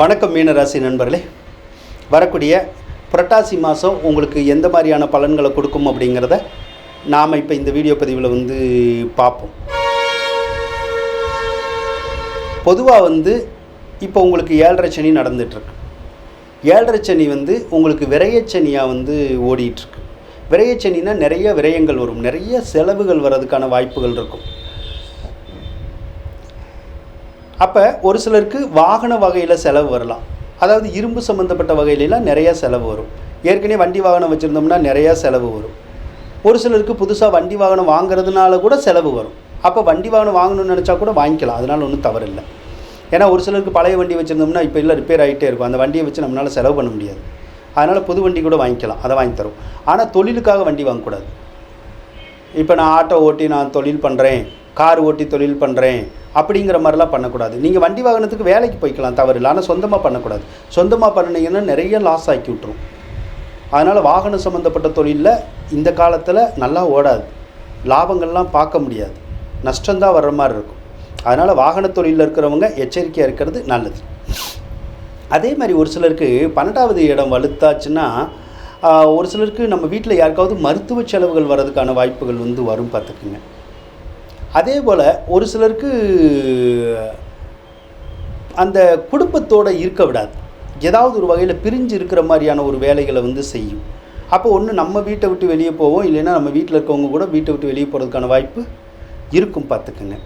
வணக்கம் மீனராசி நண்பர்களே. வரக்கூடிய புரட்டாசி மாதம் உங்களுக்கு எந்த மாதிரியான பலன்களை கொடுக்கும் அப்படிங்கிறத நாம் இப்போ இந்த வீடியோ பதிவில் வந்து பார்ப்போம். பொதுவாக வந்து இப்போ உங்களுக்கு ஏழரை சனி நடந்துகிட்ருக்கு ஏழரை சனி வந்து உங்களுக்கு விரயச்சனியாக வந்து ஓடிட்டுருக்கு. விரையச்சனின்னா நிறைய விரயங்கள் வரும். நிறைய செலவுகள் வர்றதுக்கான வாய்ப்புகள் இருக்கும். அப்போ ஒரு சிலருக்கு வாகன வகையில் செலவு வரலாம். அதாவது இரும்பு சம்மந்தப்பட்ட வகையிலலாம் நிறையா செலவு வரும். ஏற்கனவே வண்டி வாகனம் வச்சுருந்தோம்னா நிறையா செலவு வரும். ஒரு சிலருக்கு புதுசாக வண்டி வாகனம் வாங்குறதுனால கூட செலவு வரும். அப்போ வண்டி வாகனம் வாங்கணும்னு நினச்சா கூட வாங்கிக்கலாம். அதனால் ஒன்றும் தவறு இல்லை. ஏன்னா ஒரு சிலருக்கு பழைய வண்டி வச்சுருந்தோம்னா இப்போ இல்லை ரிப்பேர் ஆகிட்டே இருக்கும். அந்த வண்டியை வச்சு நம்மளால் செலவு பண்ண முடியாது. அதனால் புது வண்டி கூட வாங்கிக்கலாம். அதை வாங்கி தரும் ஆனால் தொழிலுக்காக வண்டி வாங்கக்கூடாது. இப்போ நான் ஆட்டோ ஓட்டி நான் தொழில் பண்ணுறேன் கார் ஓட்டி தொழில் பண்ணுறேன் அப்படிங்கிற மாதிரிலாம் பண்ணக்கூடாது. நீங்கள் வண்டி வாகனத்துக்கு வேலைக்கு போய்க்கலாம் தவறு இல்லை ஆனால் சொந்தமாக பண்ணக்கூடாது. சொந்தமாக பண்ணினீங்கன்னா நிறைய லாஸ் ஆக்கி விட்ரும் அதனால் வாகனம் சம்மந்தப்பட்ட தொழிலில் இந்த காலத்தில் நல்லா ஓடாது. லாபங்கள்லாம் பார்க்க முடியாது. நஷ்டம்தான் வர்ற மாதிரி இருக்கும். அதனால் வாகன தொழிலில் இருக்கிறவங்க எச்சரிக்கையாக இருக்கிறது நல்லது. அதே மாதிரி ஒரு சிலருக்கு பன்னெண்டாவது இடம் வலுத்தாச்சுன்னா ஒரு சிலருக்கு நம்ம வீட்டில் யாருக்காவது மருத்துவ செலவுகள் வர்றதுக்கான வாய்ப்புகள் வந்து வரும் பார்த்துக்குங்க. அதே போல் ஒரு சிலருக்கு அந்த குடும்பத்தோடு இருக்க விடாது. ஏதாவது ஒரு வகையில் பிரிஞ்சு இருக்கிற மாதிரியான ஒரு வேலைகளை வந்து செய்யும். அப்போ ஒன்று நம்ம வீட்டை விட்டு வெளியே போவோம் இல்லைன்னா நம்ம வீட்டில் இருக்கவங்க கூட வீட்டை விட்டு வெளியே போகிறதுக்கான வாய்ப்பு இருக்கும் பார்த்துக்குங்க.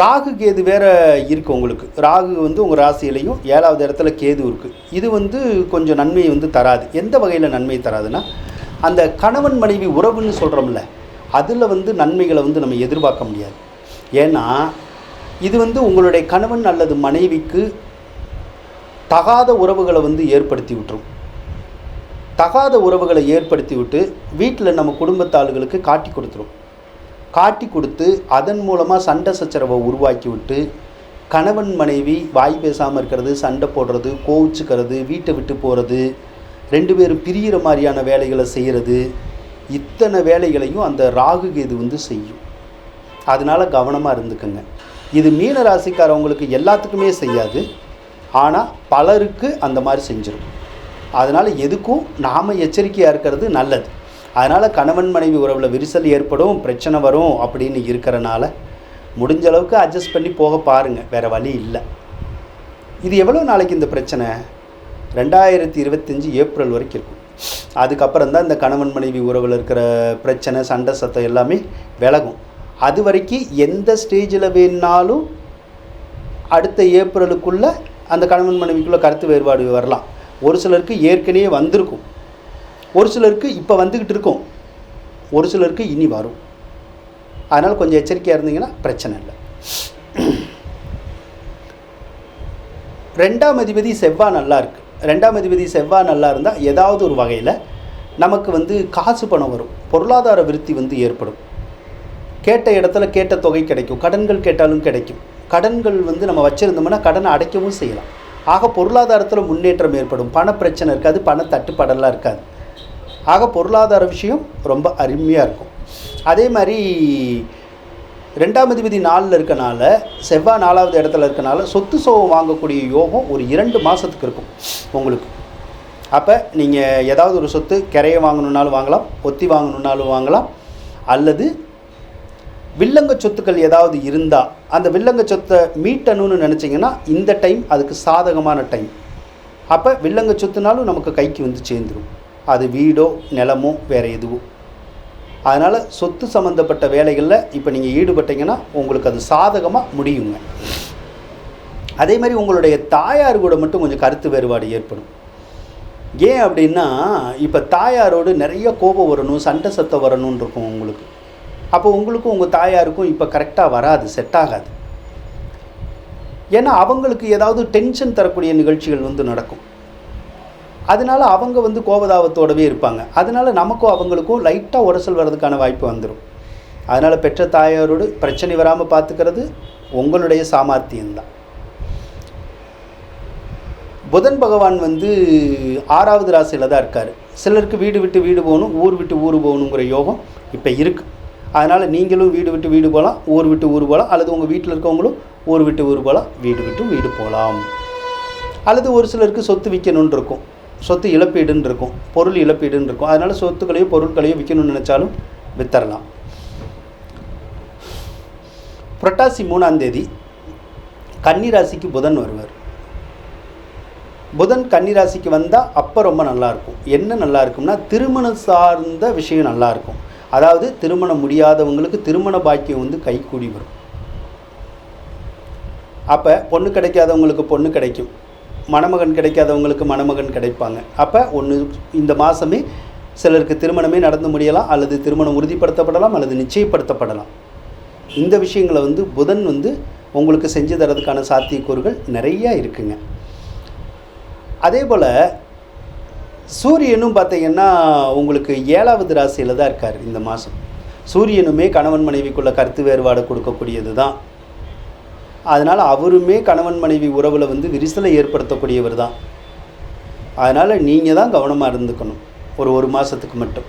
ராகு கேது வேற இருக்குது உங்களுக்கு. ராகு வந்து உங்கள் ராசியிலையும் ஏழாவது இடத்துல கேது இருக்குது இது வந்து கொஞ்சம் நன்மையை வந்து தராது. எந்த வகையில் நன்மை தராதுன்னா அந்த கணவன் மனைவி உறவுன்னு சொல்கிறோம்ல அதில் வந்து நன்மைகளை வந்து நம்ம எதிர்பார்க்க முடியாது. ஏன்னா இது வந்து உங்களுடைய கணவன் அல்லது மனைவிக்கு தகாத உறவுகளை வந்து ஏற்படுத்தி விட்டுரும். தகாத உறவுகளை ஏற்படுத்தி விட்டு வீட்டில் நம்ம குடும்பத்தாளுகளுக்கு காட்டி கொடுத்துரும். காட்டி கொடுத்து அதன் மூலமாக சண்டை சச்சரவை உருவாக்கி விட்டு கணவன் மனைவி வாய் பேசாமல் இருக்கிறது சண்டை போடுறது கோவிச்சுக்கிறது வீட்டை விட்டு போகிறது ரெண்டு பேரும் பிரியிற மாதிரியான வேலைகளை செய்கிறது இத்தனை வேலைகளையும் அந்த ராகு கேது வந்து செய்யும். அதனால் கவனமாக இருந்துக்குங்க. இது மீன ராசிக்காரவங்களுக்கு எல்லாத்துக்குமே செய்யாது. ஆனால் பலருக்கு அந்த மாதிரி செஞ்சிடும் அதனால் எதுக்கும் நாம் எச்சரிக்கையாக இருக்கிறது நல்லது. அதனால் கணவன் மனைவி உறவில் விரிசல் ஏற்படும் பிரச்சனை வரும் அப்படின்னு இருக்கிறனால முடிஞ்ச அளவுக்கு அட்ஜஸ்ட் பண்ணி போக பாருங்கள் வேறு வழி இல்லை. இது எவ்வளோ நாளைக்கு இந்த பிரச்சனை? ரெண்டாயிரத்தி இருபத்தஞ்சி ஏப்ரல் வரைக்கும் இருக்கும். அதுக்கப்புறம் தான் இந்த கணவன் மனைவி உறவில் இருக்கிற பிரச்சனை சண்டை சத்தம் எல்லாமே விலகும். அது வரைக்கும் எந்த ஸ்டேஜில் வேணாலும் அடுத்த ஏப்ரலுக்குள்ளே அந்த கணவன் மனைவிக்குள்ளே கருத்து வேறுபாடு வரலாம். ஒரு சிலருக்கு ஏற்கனவே வந்திருக்கும். ஒரு சிலருக்கு இப்போ வந்துக்கிட்டு இருக்கும். ஒரு சிலருக்கு இனி வரும். அதனால் கொஞ்சம் எச்சரிக்கையாக இருந்தீங்கன்னா பிரச்சனை இல்லை. ரெண்டாம் அதிபதி செவ்வாய் நல்லா இருக்கு. ரெண்டாம் அதிபதி செவ்வாய் நல்லா இருந்தால் ஏதாவது ஒரு வகையில் நமக்கு வந்து காசு பணம் வரும். பொருளாதார விருத்தி வந்து ஏற்படும். கேட்ட இடத்துல கேட்ட தொகை கிடைக்கும். கடன்கள் கேட்டாலும் கிடைக்கும். கடன்கள் வந்து நம்ம வச்சுருந்தோம்னா கடனை அடைக்கவும் செய்யலாம். ஆக பொருளாதாரத்தில் முன்னேற்றம் ஏற்படும். பண பிரச்சனை இருக்காது பண தட்டுப்பாடெல்லாம் இருக்காது. ஆக பொருளாதார விஷயம் ரொம்ப அருமையாக இருக்கும். அதே மாதிரி ரெண்டாம் அதிபதி நாளில் இருக்கனால செவ்வாய் நாலாவது இடத்துல இருக்கனால சொத்து சோகம் வாங்கக்கூடிய யோகம் ஒரு இரண்டு மாதத்துக்கு இருக்கும் உங்களுக்கு. அப்போ நீங்கள் ஏதாவது ஒரு சொத்து கரையை வாங்கணுன்னாலும் வாங்கலாம் ஒத்தி வாங்கணுன்னாலும் வாங்கலாம் அல்லது வில்லங்க சொத்துக்கள் ஏதாவது இருந்தால் அந்த வில்லங்க சொத்தை மீட்டணும்னு நினச்சிங்கன்னா இந்த டைம் அதுக்கு சாதகமான டைம். அப்போ வில்லங்க சொத்துனாலும் நமக்கு கைக்கு வந்து சேர்ந்துடும் அது வீடோ நிலமோ வேறு எதுவோ. அதனால் சொத்து சம்மந்தப்பட்ட வேலைகளில் இப்போ நீங்கள் ஈடுபட்டீங்கன்னா உங்களுக்கு அது சாதகமாக முடியுங்க. அதே மாதிரி உங்களுடைய தாயார் கூட மட்டும் கொஞ்சம் கருத்து வேறுபாடு ஏற்படும். ஏன் அப்படின்னா இப்போ தாயாரோடு நிறைய கோபம் வரணும் சண்டை சத்தம் வரணும்னு இருக்கும் உங்களுக்கு. அப்போ உங்களுக்கும் உங்கள் தாயாருக்கும் இப்போ கரெக்டாக வராது செட் ஆகாது. ஏன்னா அவங்களுக்கு ஏதாவது டென்ஷன் தரக்கூடிய நிகழ்ச்சிகள் வந்து நடக்கும். அதனால அவங்க வந்து கோபதாபத்தோடவே இருப்பாங்க. அதனால நமக்கும் அவங்களுக்கும் லைட்டாக உரசல் வர்றதுக்கான வாய்ப்பு வந்துடும் அதனால் பெற்ற தாயாரோடு பிரச்சனை வராமல் பார்த்துக்கிறது உங்களுடைய சாமர்த்தியம்தான். புதன் பகவான் வந்து ஆறாவது ராசியில் தான் இருக்கார். சிலருக்கு வீடு விட்டு வீடு போகணும் ஊர் விட்டு ஊர் போகணுங்கிற யோகம் இப்போ இருக்குது அதனால் நீங்களும் வீடு விட்டு வீடு போகலாம் ஊர் விட்டு ஊர் போகலாம் அல்லது உங்கள் வீட்டில் இருக்கவங்களும் ஊர் விட்டு ஊர் போகலாம் வீடு விட்டு வீடு போகலாம். அல்லது ஒரு சிலருக்கு சொத்து விற்கணுன்னு இருக்கும். சொத்து இழப்பீடுன்னு இருக்கும். பொருள் இழப்பீடுன்னு இருக்கும். அதனால் சொத்துக்களையோ பொருட்களையோ விற்கணும்னு நினச்சாலும் வித்தரலாம். புரட்டாசி மூணாம் தேதி கன்னிராசிக்கு புதன் வருவார். புதன் கன்னிராசிக்கு வந்தால் அப்போ ரொம்ப நல்லாயிருக்கும் என்ன நல்லா இருக்கும்னா திருமணம் சார்ந்த விஷயம் நல்லா இருக்கும். அதாவது திருமணம் முடியாதவங்களுக்கு திருமண பாக்கியம் வந்து கைகூடி வரும். அப்போ பொண்ணு கிடைக்காதவங்களுக்கு பொண்ணு கிடைக்கும். மணமகன் கிடைக்காதவங்களுக்கு மணமகன் கிடைப்பாங்க. அப்போ ஒன்று இந்த மாதமே சிலருக்கு திருமணமே நடந்து முடியலாம் அல்லது திருமணம் உறுதிப்படுத்தப்படலாம் அல்லது நிச்சயப்படுத்தப்படலாம். இந்த விஷயங்களை வந்து புதன் வந்து உங்களுக்கு செஞ்சு தரதுக்கான சாத்தியக்கூறுகள் நிறையா இருக்குங்க. அதே போல் சூரியனும் பார்த்தீங்கன்னா உங்களுக்கு ஏழாவது ராசியில் தான் இருக்கார் இந்த மாதம் சூரியனுமே கணவன் மனைவிக்குள்ள கருத்து வேறுபாடு கொடுக்கக்கூடியது தான் அதனால் அவருமே கணவன் மனைவி உறவில் வந்து விரிசலை ஏற்படுத்தக்கூடியவர் தான் அதனால் நீங்கள் தான் கவனமாக இருந்துக்கணும். ஒரு ஒரு மாதத்துக்கு மட்டும்.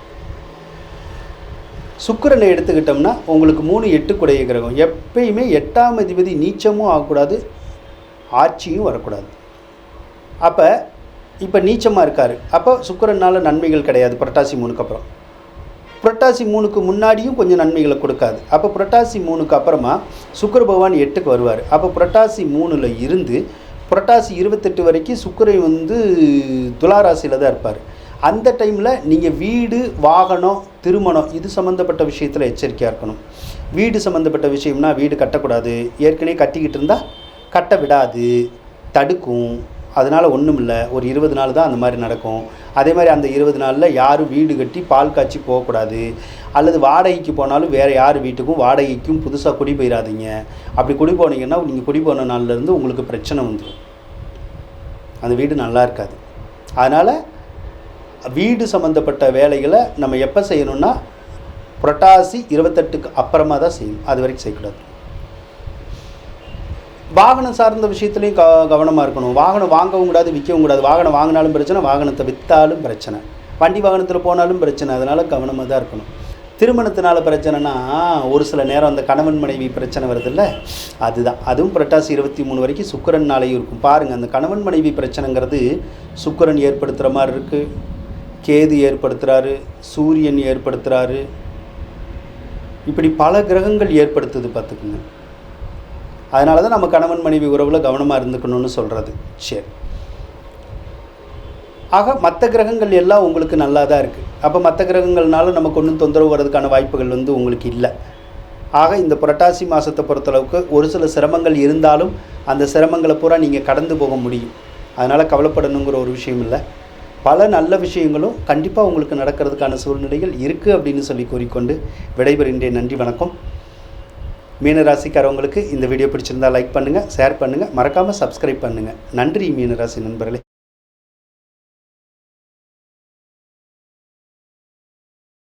சுக்கிரனை எடுத்துக்கிட்டோம்னா உங்களுக்கு மூணு எட்டு குடைய கிரகம். எப்பயுமே எட்டாம் அதிபதி நீச்சமும் ஆகக்கூடாது ஆட்சியும் வரக்கூடாது. அப்போ இப்போ நீச்சமாக இருக்கார். அப்போ சுக்கிரனால் நன்மைகள் கிடையாது புரட்டாசி மூணுக்கு அப்புறம். புரட்டாசி மூணுக்கு முன்னாடியும் கொஞ்சம் நன்மைகளை கொடுக்காது. அப்போ புரட்டாசி மூணுக்கு அப்புறமா சுக்கர பகவான் எட்டுக்கு வருவார். அப்போ புரட்டாசி மூணில் இருந்து புரட்டாசி இருபத்தெட்டு வரைக்கும் சுக்கரை வந்து துளாராசியில் தான் இருப்பார். அந்த டைமில் நீங்கள் வீடு வாகனம் திருமணம் இது சம்மந்தப்பட்ட விஷயத்தில் எச்சரிக்கையாக இருக்கணும். வீடு சம்மந்தப்பட்ட விஷயம்னா வீடு கட்டக்கூடாது. ஏற்கனவே கட்டிக்கிட்டு இருந்தால் கட்ட விடாது. தடுக்கும். அதனால் ஒன்றும் இல்லை ஒரு இருபது நாள் தான் அந்த மாதிரி நடக்கும். அதே மாதிரி அந்த இருபது நாளில் யாரும் வீடு கட்டி பால் காய்ச்சி போகக்கூடாது. அல்லது வாடகைக்கு போனாலும் வேறு யார் வீட்டுக்கும் வாடகைக்கும் புதுசாக குடி போயிடாதீங்க அப்படி குடி போனீங்கன்னா நீங்கள் குடி போன நாள்லேருந்து உங்களுக்கு பிரச்சனை வந்துடும் அந்த வீடு நல்லா இருக்காது. அதனால் வீடு சம்மந்தப்பட்ட வேலைகளை நம்ம எப்போ செய்யணும்னா புரட்டாசி இருபத்தெட்டுக்கு அப்புறமா தான் செய்யணும். அது வரைக்கும் செய்யக்கூடாது. வாகனம் சார்ந்த விஷயத்துலையும் க கவனமாக இருக்கணும். வாகனம் வாங்கவும் கூடாது விற்கவும் கூடாது. வாகனம் வாங்கினாலும் பிரச்சனை வாகனத்தை விற்றாலும் பிரச்சனை. வண்டி வாகனத்தில் போனாலும் பிரச்சனை. அதனால் கவனமாக தான் இருக்கணும். திருமணத்தினால பிரச்சனைனா ஒரு சில நேரம் அந்த கணவன் மனைவி பிரச்சனை வருதுல்ல? அதுதான். அதுவும் புரட்டாசி இருபத்தி மூணு வரைக்கும் சுக்கரன் நாளையும் இருக்கும். பாருங்கள் அந்த கணவன் மனைவி பிரச்சனைங்கிறது சுக்கரன் ஏற்படுத்துகிற மாதிரி இருக்குது கேது ஏற்படுத்துகிறாரு சூரியன் ஏற்படுத்துகிறாரு இப்படி பல கிரகங்கள் ஏற்படுத்துது பார்த்துக்குங்க. அதனால தான் நம்ம கணவன் மனைவி உறவில் கவனமாக இருந்துக்கணும்னு சொல்கிறது சரி. ஆக மற்ற கிரகங்கள் எல்லாம் உங்களுக்கு நல்லா தான் இருக்குது அப்போ மற்ற கிரகங்கள்னால நமக்கு ஒன்றும் தொந்தரவு வர்றதுக்கான வாய்ப்புகள் வந்து உங்களுக்கு இல்லை. ஆக இந்த புரட்டாசி மாதத்தை பொறுத்தளவுக்கு ஒரு சில சிரமங்கள் இருந்தாலும் அந்த சிரமங்களை பூரா நீங்கள் கடந்து போக முடியும். அதனால் கவலைப்படணுங்கிற ஒரு விஷயம் இல்லை. பல நல்ல விஷயங்களும் கண்டிப்பாக உங்களுக்கு நடக்கிறதுக்கான சூழ்நிலைகள் இருக்குது அப்படின்னு சொல்லி கூறிக்கொண்டு விடைபெறுகின்றேன். நன்றி வணக்கம். மீனராசிக்காரவங்களுக்கு இந்த வீடியோ பிடிச்சிருந்தா லைக் பண்ணுங்கள் ஷேர் பண்ணுங்கள் மறக்காமல் சப்ஸ்கிரைப் பண்ணுங்கள் நன்றி மீனராசி நண்பர்களே.